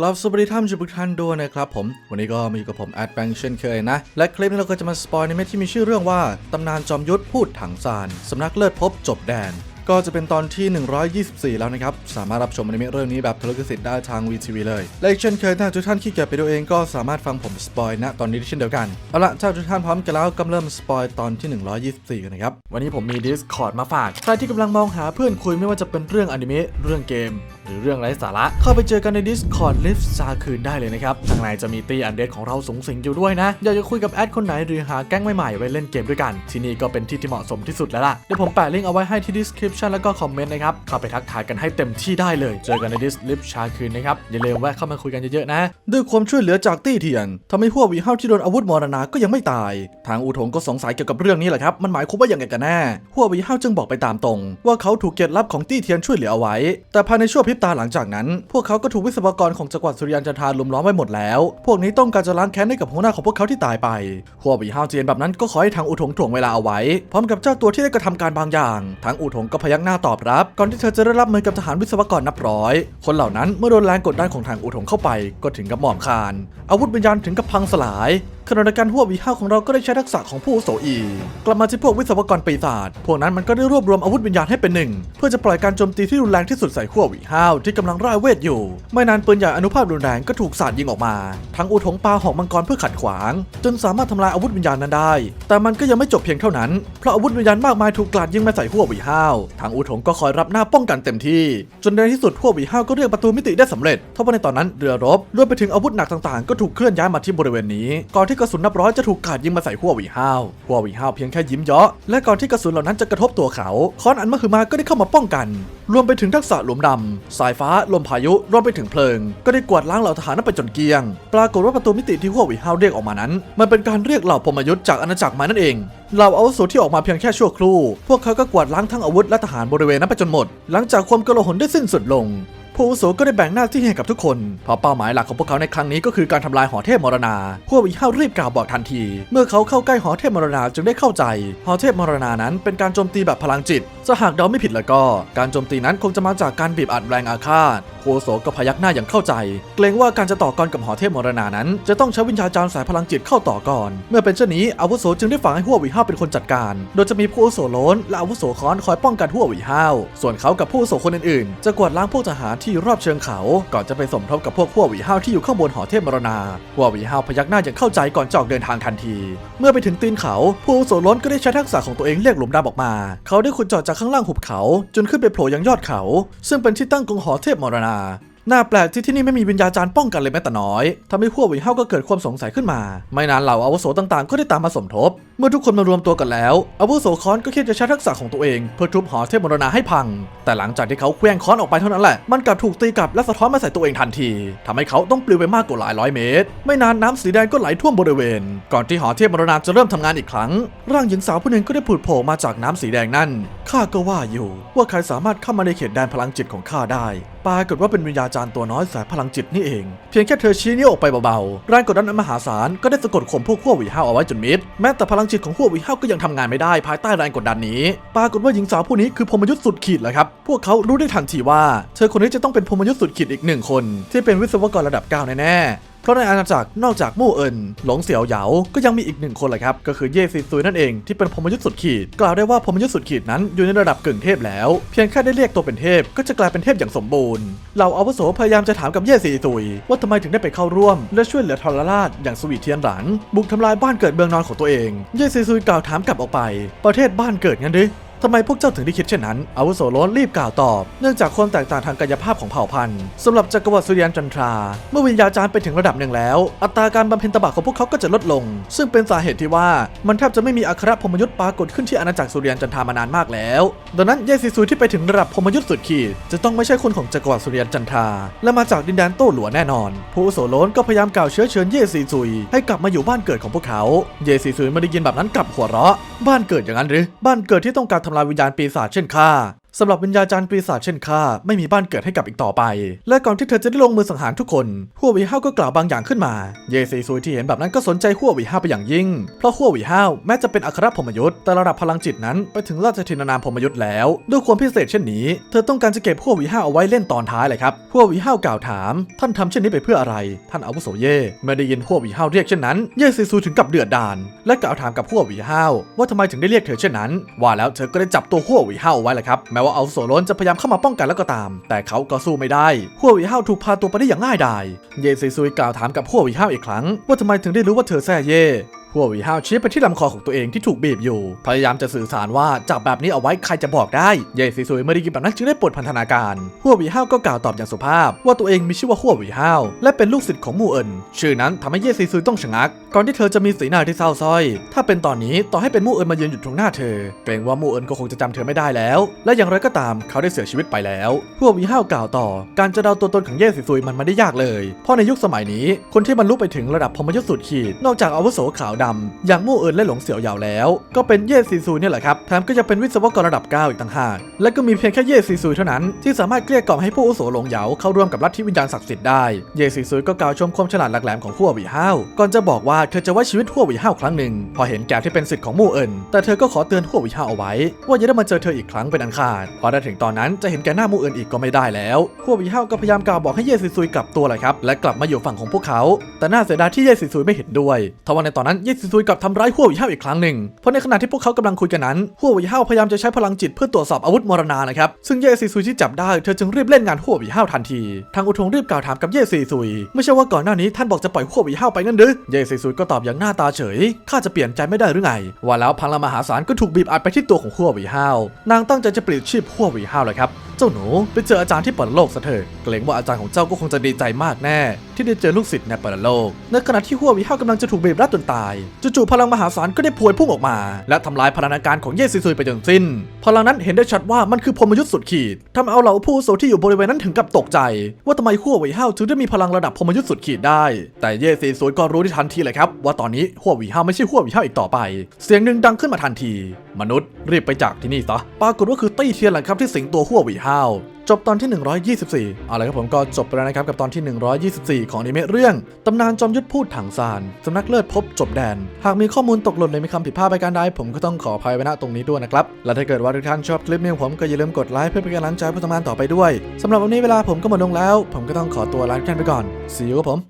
กลับสวัสดีท่านผู้ชมทุกท่านด้วยนะครับผม วันนี้ก็มาอยู่กับผมแอดแบงค์เช่นเคยนะ และคลิปนี้เราก็จะมาสปอยในเมที่มีชื่อเรื่องว่า ตำนานจอมยุทธพูดถังซานสำนักเลิศพบจบแดน ก็จะเป็นตอนที่ 124 แล้วนะครับ สามารถรับชมอนิเมะเรื่องนี้แบบทะลุกสิทธิ์ได้ทาง VTV เลย และอีกเช่นเคยถ้าทุกท่านขี้เกียจไปดูเองก็สามารถฟังผมสปอยณตอนนี้ได้เช่นเดียวกัน เอาละถ้าทุกท่านพร้อมกันแล้วก็เริ่มสปอยตอนที่ 124 กันนะครับ วันนี้ผมมี Discord มาฝาก ใครที่กำลังมองหาเพื่อนคุยไม่ว่าจะเป็นเรื่องอนิเมะเรื่องเกม หรือเรื่องไร้สาระ เข้าไปเจอกันใน Discord Live ซาคืนได้เลยนะครับทางในจะมีตีอันเดดของเราสูงสิงอยู่ด้วยนะ อยากจะคุยกับแอดคนไหนหรือหาแก๊งใหม่ๆไว้เล่นเกมด้วยกัน ที่นี่ก็เป็นที่ที่เหมาะสมที่สุดแล้วล่ะ เดี๋ยวผมแปะลิงก์เอาไว้ให้ที่ description แล้วก็คอมเมนต์นะครับ เข้าไปทักทายกันให้เต็มที่ได้เลย เจอกันใน Dis Live ชาคืนนะครับ อย่าลืมแวะเข้ามาคุยกันเยอะๆนะ ด้วยความช่วยเหลือจากตี้เทียนทำให้พวกวีห้าที่โดนอาวุธมรณะก็ยังไม่ตาย ทางอูถงก็สงสัยเกี่ยวกับเรื่องนี้แหละครับ มันหมายความว่าอย่างไงกันแน่พวกวีห้าจึงบอกไปตามตรง ว่าเขาถูกเกียรติลับของตี้เทียนช่วยเหลือเอาไว้ แต่ภายในช่วงพริบตาหลังจากนั้น พวกเขาก็ถูกวิศวกรของจักรวรรดิสุริยันจันทราลุมล้อมไว้หมดแล้ว พวกนี้ต้องการจะล้างแค้นให้กับหัวหน้าของพวกเขาที่ตายไปพวกวีห้าวเจียนแบบนั้นก็ขอให้ทางอูถงถ่วงเวลาเอาไว้ พร้อมกับเจ้าตัวที่ได้กระทำการบางอย่าง ทางอูถงก็พยักหน้าตอบรับ ก่อนที่เธอจะได้รับมือกับทหารวิศวกรนับร้อย คนเหล่านั้นเมื่อโดนแรงกดดันของทางอูถงเข้าไป ก็ถึงกับหมอบคาน อาวุธวิญญาณถึงกับพังสลายขณะเดียวกันพววีห้าของเราก็ได้ใช้ทักษะของผู้อุโสอี กลับมาที่พวกวิศวกรปีศาจพวกนั้นมันก็ได้รวบรวมอาวุธวิญญาณให้เป็นหนึ่ง เพื่อจะปล่อยการโจมตีที่รุนแรงที่สุดใส่พววีห้าวที่กำลังร่ายเวทอยู่ ไม่นานปืนใหญ่อนุภาพรุนแรงก็ถูกสาดยิงออกมา ทั้งอูถงปลาหอกมังกรเพื่อขัดขวาง จนสามารถทำลายอาวุธวิญญาณนั้นได้ แต่มันก็ยังไม่จบเพียงเท่านั้น เพราะอาวุธวิญญาณมากมายถูกกลาดยิงมาใส่พววีห้าวทางอูถงก็คอยรับหน้าป้องกันเต็มที่ จนในที่สุดพววีห้าวก็เรียกประตูมิติได้สำเร็จทว่าในตอนนั้นเรือรบรวมไปถึงอาวุธหนักต่างๆ ก็ถูกเคลื่อนย้ายมาที่บริเวณนี้ ก่อนที่กระสุนนับร้อยจะถูกกาดยิงมาใส่หัววีห้าวหัววีห้าวเพียงแค่ยิ้มเยาะและก่อนที่กระสุนเหล่านั้นจะกระทบตัวเขาค้อนอันมหึมาก็ได้เข้ามาป้องกัน รวมไปถึงทักษะหลุมดำสายฟ้า ลมพายุรวมไปถึงเพลิง ก็ได้กวาดล้างเหล่าทหารนั้นไปจนเกลี้ยง ปรากฏว่าประตูมิติที่หัววิฮาวเรียกออกมานั้น มันเป็นการเรียกเหล่าพมยุทธ์จากอาณาจักรมานั่นเองเหล่าอาวุโสที่ออกมาเพียงแค่ชั่วครู่ พวกเขาก็กวาดล้างทั้งอาวุธและทหารบริเวณนั้นไปจนหมด หลังจากความกลาหนได้สิ้นสุดลง ผู้อาวุโสก็ได้แบ่งหน้าที่ให้กับทุกคนเพราะเป้าหมายหลักของพวกเขาในครั้งนี้ก็คือการทำลายหอเทพมรณา พวกอีห้ารีบกล่าวบอกทันที เมื่อเขาเข้าใกล้หอเทพมรณาจึงได้เข้าใจ หอเทพมรณานั้นเป็นการโจมตีแบบพลังจิตจะหากเดาไม่ผิดแล้วก็ การโจมตีนั้นคงจะมาจากการบีบอัดแรงอาฆาต โสก็พยักหน้าอย่างเข้าใจ เกรงว่าการจะต่อกรกับหอเทพมรณานั้น จะต้องใช้วิญญาจารย์สายพลังจิตเข้าต่อก่อน เมื่อเป็นเช่นนี้อาวุโสจึงได้ฝังให้หัววีห้าเป็นคนจัดการ โดยจะมีผู้อุโสโล้นและอาวุโสค้อนคอยป้องกันหัววีห้าส่วนเขากับผู้อุโสคนอื่นๆ จะกวาดล้างพวกทหารที่อยู่รอบเชิงเขา ก่อนจะไปสมทบกับพวกหัววีห้าที่อยู่ข้างบนหอเทพมรณาหัววีห้าพยักหน้าอย่างเข้าใจก่อนจอกเดินทางทันที เมื่อไปถึงตีนเขา ผู้อุโสโล้นก็ได้ใช้ทักษะของตัวเองเรียกหลุมดำออกมา เขาได้ขุดเจาะจากข้างล่างหุบเขา จนขึ้นไปโผล่ยังยอดเขา ซึ่งเป็นที่ตั้งของหอเทพมรณาน่าแปลกที่ที่นี่ไม่มีวิญญาจารย์ป้องกันเลยแม้แต่น้อยทำให้พวกวิเฮาก็เกิดความสงสัยขึ้นมา ไม่นานเหล่าอาวุโสต่างๆ ก็ได้ตามมาสมทบ เมื่อทุกคนมารวมตัวกันแล้วอาวุโสค้อนก็คิดจะใช้ทักษะของตัวเองเพื่อทุบหอเทพมรณาให้พัง แต่หลังจากที่เขาเคลื่องค้อนออกไปเท่านั้นแหละ มันกลับถูกตีกลับและสะท้อนมาใส่ตัวเองทันทีทำให้เขาต้องปลิวไปมากกว่าหลายร้อยเมตร ไม่นานน้ำสีแดงก็ไหลท่วมบริเวณ ก่อนที่หอเทพมรณาจะเริ่มทำงานอีกครั้ง ร่างหญิงสาวผู้หนึ่งก็ได้ผุดโผล่มาจากน้ำสีแดงนั่นข้าก็ว่าอยู่ ว่าใครสามารถเข้ามาในเขตแดนพลังจิตของข้าได้ ปรากฏว่าเป็นวิญญาจารย์ตัวน้อยสายพลังจิตนี่เอง เพียงแค่เธอชี้นิ้วออกไปเบาๆแรงกดดันอันมหาศาลก็ได้สะกดข่มพวกขั้ววิห้าวเอาไว้จนมิดแม้แต่พลังจิตของขั้ววิห้าวก็ยังทำงานไม่ได้ภายใต้แรงกดดันนี้ ปรากฏว่าหญิงสาวผู้นี้คือพรมยุทธ์สุดขีดแลยครับพวกเขารู้ได้ทันทีว่า เธอคนนี้จะต้องเป็นพรมยุทธ์สุดขีดอีกหนึ่งคน ที่เป็นวิศวกรระดับเก้าแน่ๆเราะในอาณาจักรนอกจากมู่เอินหลงเสี่ยวเหยาก็ยังมีอีกหนึ่งคนแหละครับ ก็คือเย่ซีซุยนั่นเองที่เป็นพรหมยุทธสุดขีด กล่าวได้ว่าพรหมยุทธสุดขีดนั้นอยู่ในระดับกึ่งเทพแล้ว เพียงแค่ได้เรียกตัวเป็นเทพก็จะกลายเป็นเทพอย่างสมบูรณ์เหล่าอาวุโสพยายามจะถามกับเย่ซีซุย ว่าทำไมถึงได้ไปเข้าร่วม และช่วยเหลือทรราชอย่างสวีเทียนหลันบุกทำลายบ้านเกิดเมืองนอนของตัวเอง เย่ซีซุยกล่าวถามกลับออกไป ประเทศบ้านเกิดงั้นหรือ ทำไมพวกเจ้าถึงได้คิดเช่นนั้น อาวุโสโล้นรีบกล่าวตอบ เนื่องจากความแตกต่างทางกายภาพของเผ่าพันธุ์สำหรับจักรวรรดิสุริยันจันทรา เมื่อวิญญาจารย์ไปถึงระดับหนึ่งแล้ว อัตราการบำเพ็ญตบะของพวกเขาก็จะลดลง ซึ่งเป็นสาเหตุที่ว่ามันแทบจะไม่มีอัครพรมยุทธ์ปรากฏขึ้นที่อาณาจักรสุริยันจันทรามานานมากแล้ว ดังนั้นเยซีซุยที่ไปถึงระดับพรมยุทธ์สุดขีดจะต้องไม่ใช่คนของจักรวรรดิสุริยันจันทราและมาจากดินแดนโต้หลัวแน่นอน ผู้อุโสโล้นก็พยายามกล่าวเชื้อเชิญเยซีซุยให้กลับมาอยู่บ้านเกิดของพวกเขา เยซีซุยไม่ได้ยินแบบนั้นกลับหัวเราะ บ้านเกิดอย่างนั้นหรือบ้านเกิดที่ต้องการำลายวิญญาณปีศาจเช่นข้าสำหรับวิญญาจารย์ปีศาจเช่นข้าไม่มีบ้านเกิดให้กับอีกต่อไป และก่อนที่เธอจะได้ลงมือสังหารทุกคนหัววีห้าก็กล่าวบางอย่างขึ้นมา เยซีซุยที่เห็นแบบนั้นก็สนใจหัววีห้าไปอย่างยิ่ง เพราะหัววีห้าแม้จะเป็นอัครพรหมยุทธ์แต่ระดับพลังจิตนั้นไปถึงราชทินานามพรหมยุทธ์แล้ว ด้วยความพิเศษเช่นนี้ เธอต้องการจะเก็บหัววีห้าเอาไว้เล่นตอนท้ายเลยครับหัววีห้ากล่าวถาม ท่านทำเช่นนี้ไปเพื่ออะไร ท่านอาวุโสเย่เมื่อได้ยินหัววีห้าวเรียกเช่นนั้นเยซีซุยถึงกับเดือดดาลและกล่าวถามกับหัววีห้าว่าทำไมถึงได้เรียกเธอเช่นนั้น ว่าแล้วเธอก็ได้จับตัวหัววีห้าเอาไว้แหละครับม้ว่าอาโซลอนจะพยายามเข้ามาป้องกันแล้วก็ตาม แต่เขาก็สู้ไม่ได้หัววีห้าวถูกพาตัวไปได้อย่างง่ายดาย เยซีซุยกล่าวถามกับหัววีห้าวอีกครั้ง ว่าทำไมถึงได้รู้ว่าเธอแซ่เย่หัววีห้าวชี้ไปที่ลำคอของตัวเองที่ถูกบีบอยู่ พยายามจะสื่อสารว่าจับแบบนี้เอาไว้ใครจะบอกได้ เย่ซีซุยเมื่อได้ยินแบบนั้นจึงได้ปลดพันธนาการหัววีห้าวก็กล่าวตอบอย่างสุภาพ ว่าตัวเองมีชื่อว่าหัววีห้าวและเป็นลูกศิษย์ของมู่เอินชื่อนั้นทำให้เย่ซีซุยต้องชะงัก ก่อนที่เธอจะมีสีหน้าที่เศร้าส้อย ถ้าเป็นตอนนี้ต่อให้เป็นมู่เอินมายืนอยู่ตรงหน้าเธอเกรงว่ามู่เอินก็คงจะจำเธอไม่ได้แล้ว และอย่างไรก็ตามเขาได้เสียชีวิตไปแล้วหัววีห้าวกล่าวต่อ การจะเดาตัวตนของเยซีซุยมันไม่ได้ยากเลย เพราะในยุคสมัยนี้คนที่บรรลุไปถึงระดับพมยุทธ์สุดขีดนอกจากอาวุโสขาวดำอย่างมู่เอินและหลงเสี่ยวหยาวแล้ว ก็เป็นเย่ซีซุยเนี่ยแหละครับแถมก็จะเป็นวิศวกรระดับ 9 อีกต่างหาก และก็มีเพียงแค่เย่ซีซุยเท่านั้นที่สามารถเกลี้ยกล่อมให้ผู้อุโสหลงเหยาเข้าร่วมกับลัทธิวิญญาณศักดิ์สิทธิ์ได้ เย่ซีซุยก็กล่าวชมความฉลาดหลักแหลมของหัวหวีห้าวก่อนจะบอกว่าเธอจะไว้ชีวิตหัวหวีห้าวครั้งหนึ่งพอเห็นแก่ที่เป็นสิทธิ์ของมู่เอินแต่เธอก็ขอเตือนหัวหวีห้าวเอาไว้ ว่าอย่าได้มาเจอเธออีกครั้งเป็นอันขาดพราะถ้ถึงตอนนั้นจะเห็นแก่หน้ามู่เอินอีกก็ไม่ได้แล้วหัวหวีห้าวก็พยายามกล่าวบอกให้เย่ซีซุยกลับตัวเลยครับและกลับมาอยู่ฝั่งของพวกเขา แต่น่าเสียดายที่เย่ซีซุยไม่เห็นด้วยทว่าในตอนนั้นเยซีซุยกลับทำร้ายหัววีห้าวอีกครั้งหนึ่ง เพราะในขณะที่พวกเขากำลังคุยกันนั้นหัววีห้าวพยายามจะใช้พลังจิตเพื่อตรวจสอบอาวุธมรณานะครับ ซึ่งเยซีซุยที่จับได้เธอจึงรีบเล่นงานหัววีห้าวทันที ทางอุทงรีบกล่าวถามกับเยซีซุย ไม่ใช่ว่าก่อนหน้านี้ท่านบอกจะปล่อยหัววีห้าวไปงั้นหรือเยซีซุยก็ตอบอย่างหน้าตาเฉยข้าจะเปลี่ยนใจไม่ได้หรือไง ว่าแล้วพลังมหาศาลก็ถูกบีบอัดไปที่ตัวของหัววีห้าวนางตั้งใจจะปลิดชีพหัววีห้าเลยครับ เจ้าหนูไปเจออาจารย์ที่ปิดโลกซะเถอะเกรงว่าอาจารย์ของเจ้าก็คงจะดีใจมากแน่ ที่ได้เจอลูกศิษย์ในปิดโลก ในขณะที่หัววีห้ากำลังจะถูกบีบรัดจนตายจู่ๆพลังมหาศาลก็ได้พวยพุ่งออกมา และทำลายพลังการของเย่ซีซุยไปจนสิ้น พลังนั้นเห็นได้ชัดว่ามันคือพรหมยุทธ์สุดขีดทำเอาเหล่าผู้โสที่อยู่บริเวณนั้นถึงกับตกใจ ว่าทำไมหัววีห้าถึงได้มีพลังระดับพรหมยุทธ์สุดขีดได้ แต่เย่ซีซุยก็รู้ที่ทันทีเลยครับว่าตอนนี้หัวหวีห้าวไม่ใช่หัววิห้าอีกต่อไป เสียงหนึ่งดังขึ้นมาทันที มนุษย์รีบไปจากที่นี่ซะปรากฏว่าคือตี้เทียนแหละครับที่สิงตัวหัววีห้าว จบตอนที่ 124 เอาละครับผมก็จบไปแล้วนะครับกับตอนที่ 124 ของอนิเมะเรื่องตำนานจอมยุทธพูดถังซานสำนักเลิศพบจบแดน หากมีข้อมูลตกหล่นหรือมีคำผิดพลาดไปการใดผมก็ต้องขออภัยไว้ณตรงนี้ด้วยนะครับ และถ้าเกิดว่าทุกท่านชอบคลิปนี้ของผมก็อย่าลืมกดไลค์เพื่อเป็นกำลังใจผู้ทำงานต่อไปด้วยสำหรับวันนี้เวลาผมก็หมดลงแล้ว ผมก็ต้องขอตัวลาทุกท่านไปก่อน see you ครับผม